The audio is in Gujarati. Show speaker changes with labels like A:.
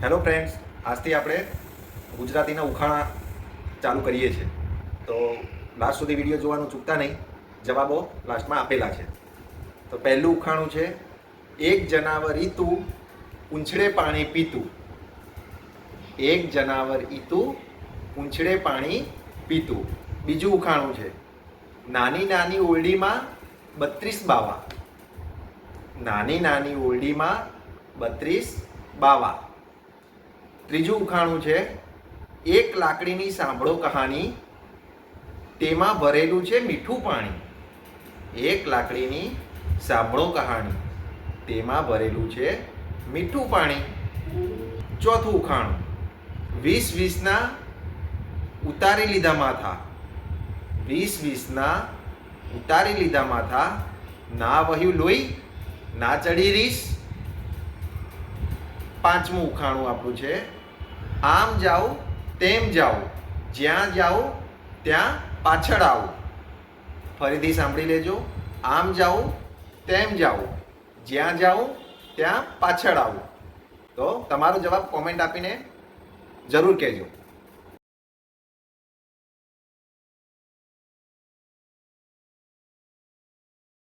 A: હેલો ફ્રેન્ડ્સ આજથી આપણે ગુજરાતીના ઉખાણા ચાલુ કરીએ છીએ. તો લાસ્ટ સુધી વીડિયો જોવાનું ચૂકતા નહીં, જવાબો લાસ્ટમાં આપેલા છે. તો પહેલું ઉખાણું છે, એક જનાવર ઈતું પૂંછડે પાણી પીતું. એક જનાવર ઈતું પૂંછડે પાણી પીતું. બીજું ઉખાણું છે, નાની નાની ઓરડીમાં બત્રીસ બાવા. નાની નાની ઓરડીમાં બત્રીસ બાવા. ત્રીજું ઉખાણું છે, એક લાકડીની સાંભળો કહાની તેમાં ભરેલું છે મીઠું પાણી. એક લાકડીની સાંભળો કહાની તેમાં ભરેલું છે મીઠું પાણી. ચોથું ઉખાણું વીસ વીસના ઉતારી લીધા માથા. વીસ વીસના ઉતારી લીધા માથા. ના વહ્યું લોહી, ના ચડી રીસ. પાંચમું ઉખાણું આપણું છે. આમ જાઓ, તેમ જાઓ. જ્યાં જાઓ, ત્યાં પાછળ આવો. ફરીથી સાંભળી લેજો. આમ જાઓ, તેમ જાઓ. જ્યાં જાઓ, ત્યાં પાછળ આવો. તો તમારો જવાબ કોમેન્ટ આપીને જરૂર કહેજો.